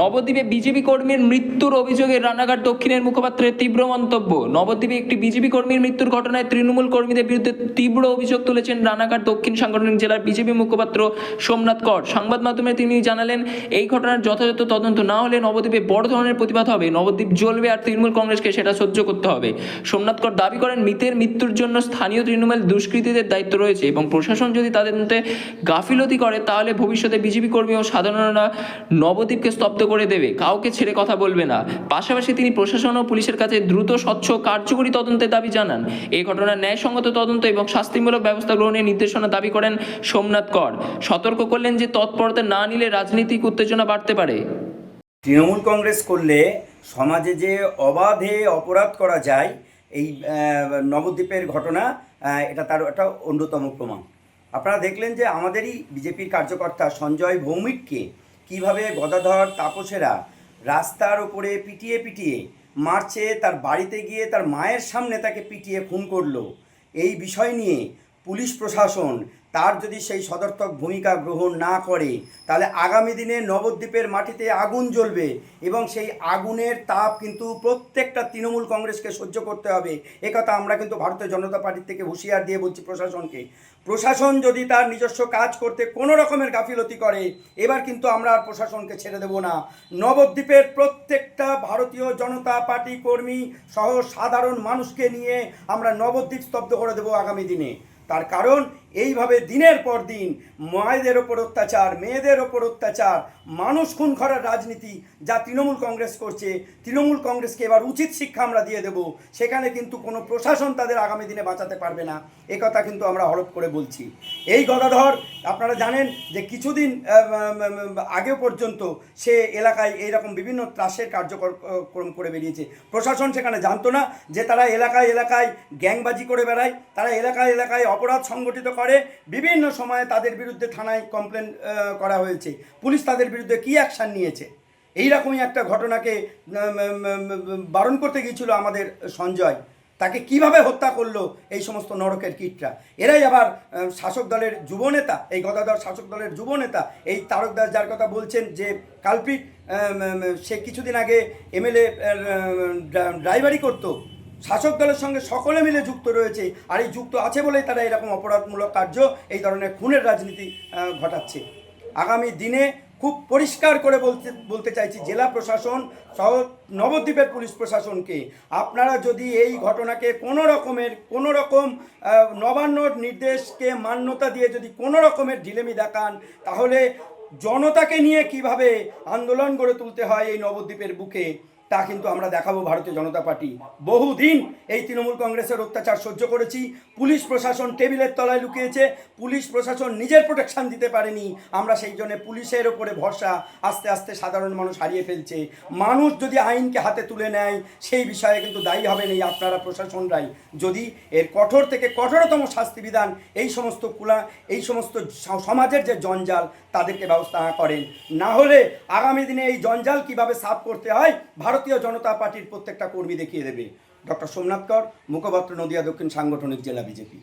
নবদ্বীপে বিজেপি কর্মীর মৃত্যুর অভিযোগে রানাঘাট দক্ষিণের মুখপাত্রের তীব্র মন্তব্য। নবদ্বীপে একটি বিজেপি কর্মীর মৃত্যুর ঘটনায় তৃণমূল কর্মীদের বিরুদ্ধে তীব্র অভিযোগ তুলেছেন রানাঘাট দক্ষিণ সাংগঠনিক জেলার বিজেপি মুখপাত্র সোমনাথ কর। সংবাদ মাধ্যমে তিনি জানালেন, এই ঘটনার যথাযথ তদন্ত না হলে নবদ্বীপে বড় ধরনের প্রতিবাদ হবে। নবদ্বীপ জ্বলবে আর তৃণমূল কংগ্রেসকে সেটা সহ্য করতে হবে। সোমনাথ কর দাবি করেন, মৃতের মৃত্যুর জন্য স্থানীয় তৃণমূল দুষ্কৃতীদের দায়িত্ব রয়েছে এবং প্রশাসন যদি তাদের মধ্যে গাফিলতি করে, তাহলে ভবিষ্যতে বিজেপি কর্মী ও সাধারণরা নবদ্বীপকে স্তব্ধ করে দেবে। কাউকে ছেড়ে কথা বলবে না। পাশাপাশি তিনি প্রশাসন ও পুলিশের কাছে দ্রুত, স্বচ্ছ, কার্যকরী তদন্তের দাবি জানান। এই ঘটনার ন্যায়সঙ্গত তদন্ত এবং শাস্তিমূলক ব্যবস্থা গ্রহণের নির্দেশনা দাবি করেন সোমনাথ কর। সতর্ক করলেন যে তৎপরতা না নিলে রাজনৈতিক উত্তেজনা বাড়তে পারে। তৃণমূল কংগ্রেস করলে সমাজে যে অবাধে অপরাধ করা যায়, এই নবদ্বীপের ঘটনা এটা তার একটা অন্যতম প্রমাণ। আপনারা দেখলেন যে আমাদেরই বিজেপির কার্যকর্তা সঞ্জয় ভৌমিককে কীভাবে গদাধর তাপসেরা রাস্তার ওপরে পিটিয়ে পিটিয়ে মারছে, তার বাড়িতে গিয়ে তার মায়ের সামনে তাকে পিটিয়ে খুন করল, এই বিষয় নিয়ে পুলিশ প্রশাসন তার যদি সেই সদর্থক ভূমিকা গ্রহণ না করে, তাহলে আগামী দিনে নবদ্বীপের মাটিতে আগুন জ্বলবে এবং সেই আগুনের তাপ কিন্তু প্রত্যেকটা তৃণমূল কংগ্রেসকে সহ্য করতে হবে। একথা আমরা কিন্তু ভারতীয় জনতা পার্টির থেকে হুঁশিয়ার দিয়ে বলছি প্রশাসনকে। প্রশাসন যদি তার নিজস্ব কাজ করতে কোনো রকমের গাফিলতি করে, এবার কিন্তু আমরা আর প্রশাসনকে ছেড়ে দেব না। নবদ্বীপের প্রত্যেকটা ভারতীয় জনতা পার্টি কর্মী সহ সাধারণ মানুষকে নিয়ে আমরা নবদ্বীপ স্তব্ধ করে দেবো আগামী দিনে। তার কারণ এইভাবে দিনের পর দিন মায়েদের ওপর অত্যাচার, মেয়েদের ওপর অত্যাচার, মানুষ খুন করার রাজনীতি যা তৃণমূল কংগ্রেস করছে, তৃণমূল কংগ্রেসকে এবার উচিত শিক্ষা আমরা দিয়ে দেব, সেখানে কিন্তু কোনো প্রশাসন তাদের আগামী দিনে বাঁচাতে পারবে না। এ কথা কিন্তু আমরা হরপ করে বলছি। এই গদাধর, আপনারা জানেন যে কিছুদিন আগে পর্যন্ত সে এলাকায় এইরকম বিভিন্ন ত্রাসের কার্যক্রম করে বেরিয়েছে। প্রশাসন সেখানে জানতো না যে তারা এলাকায় এলাকায় গ্যাংবাজি করে বেড়ায়, তারা এলাকায় এলাকায় অপরাধ সংগঠিত করে। বিভিন্ন সময়ে তাদের বিরুদ্ধে থানায় কমপ্লেন করা হয়েছে। পুলিশ তাদের বিরুদ্ধে কী অ্যাকশান নিয়েছে? এইরকমই একটা ঘটনাকে বারণ করতে গিয়েছিল আমাদের সঞ্জয়। তাকে কীভাবে হত্যা করল এই সমস্ত নরকের কীটরা? এরাই আবার শাসক দলের যুবনেতা এই গদাধর শাসক দলের যুবনেতা এই তারক দাস যার কথা বলছেন যে উম, সে কিছুদিন আগে এমএলএ ড্রাইভারি করতো। শাসক দলের সঙ্গে সকলে মিলে যুক্ত রয়েছে। আর এই যুক্ত আছে বলেই তারা এরকম অপরাধমূলক কার্য এই ধরনের খুনের রাজনীতি ঘটাচ্ছে। আগামী দিনে খুব পরিষ্কার করে বলতে বলতে চাইছি জেলা প্রশাসন সহ নবদ্বীপের পুলিশ প্রশাসনকে। আপনারা যদি এই ঘটনাকে কোনো রকমের, কোনো রকম নবান্নর নির্দেশকে মান্যতা দিয়ে যদি কোনো রকমের ঢিলেমি দেখান, তাহলে জনতাকে নিয়ে কীভাবে আন্দোলন গড়ে তুলতে হয় এই নবদ্বীপের বুকে? তা কিন্তু আমরা দেখাবো ভারতীয় জনতা পার্টি। বহুদিন এই তৃণমূল কংগ্রেসের অত্যাচার সহ্য করেছি। পুলিশ প্রশাসন টেবিলের তলায় লুকিয়েছে। পুলিশ প্রশাসন নিজের প্রোটেকশন দিতে পারেনি। আমরা সেই জন্য পুলিশের ওপরে ভরসা আস্তে আস্তে সাধারণ মানুষ হারিয়ে ফেলছে। মানুষ যদি আইনকে হাতে তুলে নেয়, সেই বিষয়ে কিন্তু দায়ী হবেন এই আপনারা প্রশাসনরাই। যদি এর কঠোর থেকে কঠোরতম শাস্তি বিধান এই সমস্ত কুলা, এই সমস্ত সমাজের যে জঞ্জাল, তাদেরকে ব্যবস্থা করেন। না হলে আগামী দিনে এই জঞ্জাল কীভাবে সাফ করতে হয় ভারতীয় জনতা পার্টির প্রত্যেকটা কর্মী দেখিয়ে দেবে। ডক্টর সোমনাথ কর, মুখপাত্র নদিয়া দক্ষিণ সাংগঠনিক জেলা বিজেপি।